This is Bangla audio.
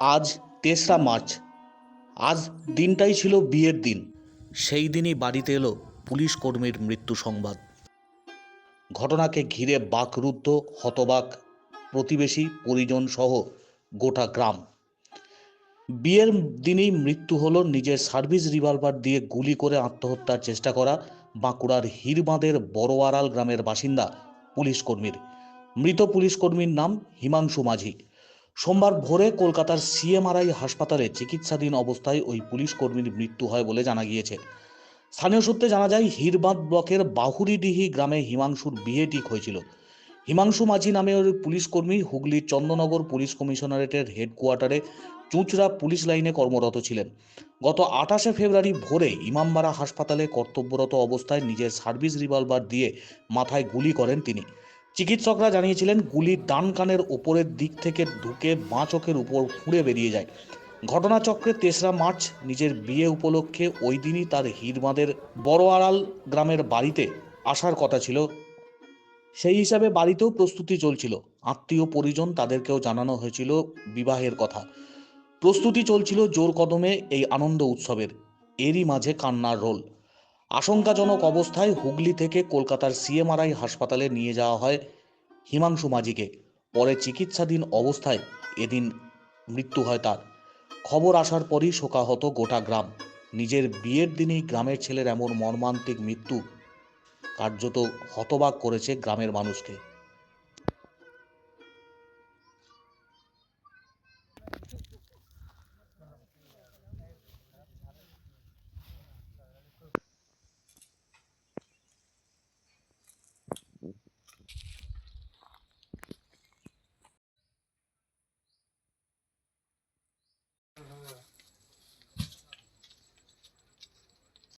আজ তেসরা মার্চ। আজ দিনটাই ছিল বিয়ের দিন। সেই দিনই বাড়িতে এলো পুলিশ কর্মীর মৃত্যু সংবাদ। ঘটনাকে ঘিরে বাকরুদ্ধ, হতবাক প্রতিবেশী, পরিজন সহ গোটা গ্রাম। বিয়ের দিনেই মৃত্যু হলো নিজের সার্ভিস রিভলভার দিয়ে গুলি করে আত্মহত্যার চেষ্টা করা বাঁকুড়ার হিরবাঁধের বড়োয়ারাল গ্রামের বাসিন্দা পুলিশ কর্মীর। মৃত পুলিশ কর্মীর নাম হিমাংশু মাঝি। সোমবার ভোরে কলকাতার সিএমআরআই হাসপাতালে চিকিৎসাধীন অবস্থায় ওই পুলিশ কর্মীর মৃত্যু হয় বলে জানা গিয়েছে। স্থানীয় সূত্রে জানা যায় হিরবাঁধ ব্লকের বাহুরিডিহি গ্রামে হিমাংশুর বিয়ে ঠিক হয়েছিল। হিমাংশু মাঝি নামে ওই পুলিশ কর্মী হুগলির চন্দ্রনগর পুলিশ কমিশনারেটের হেডকোয়ার্টারে চুঁচড়া পুলিশ লাইনে কর্মরত ছিলেন। গত আঠাশে ফেব্রুয়ারি ভোরে ইমামবাড়া হাসপাতালে কর্তব্যরত অবস্থায় নিজের সার্ভিস রিভলভার দিয়ে মাথায় গুলি করেন তিনি। চিকিৎসকরা জানিয়েছিলেন, গুলি ডান কানের ওপরের দিক থেকে ঢুকে বাঁ চোখের উপর ফুঁড়ে বেরিয়ে যায়। ঘটনাচক্রে তেসরা মার্চ, নিজের বিয়ে উপলক্ষে ওই দিনই তার হিরবাঁধের বড় আড়াল গ্রামের বাড়িতে আসার কথা ছিল। সেই হিসাবে বাড়িতেও প্রস্তুতি চলছিল। আত্মীয় পরিজন তাদেরকেও জানানো হয়েছিল বিবাহের কথা। প্রস্তুতি চলছিল জোর কদমে এই আনন্দ উৎসবের। এরই মাঝে কান্নার রোল। আশঙ্কাজনক অবস্থায় হুগলি থেকে কলকাতার সিএমআরআই হাসপাতালে নিয়ে যাওয়া হয় হিমাংশু মাঝিকে। পরে চিকিৎসাধীন অবস্থায় এদিন মৃত্যু হয় তার। খবর আসার পরই শোকাহত গোটা গ্রাম। নিজের বিয়ের দিনেই গ্রামের ছেলের এমন মর্মান্তিক মৃত্যু কার্যত হতবাক করেছে গ্রামের মানুষকে।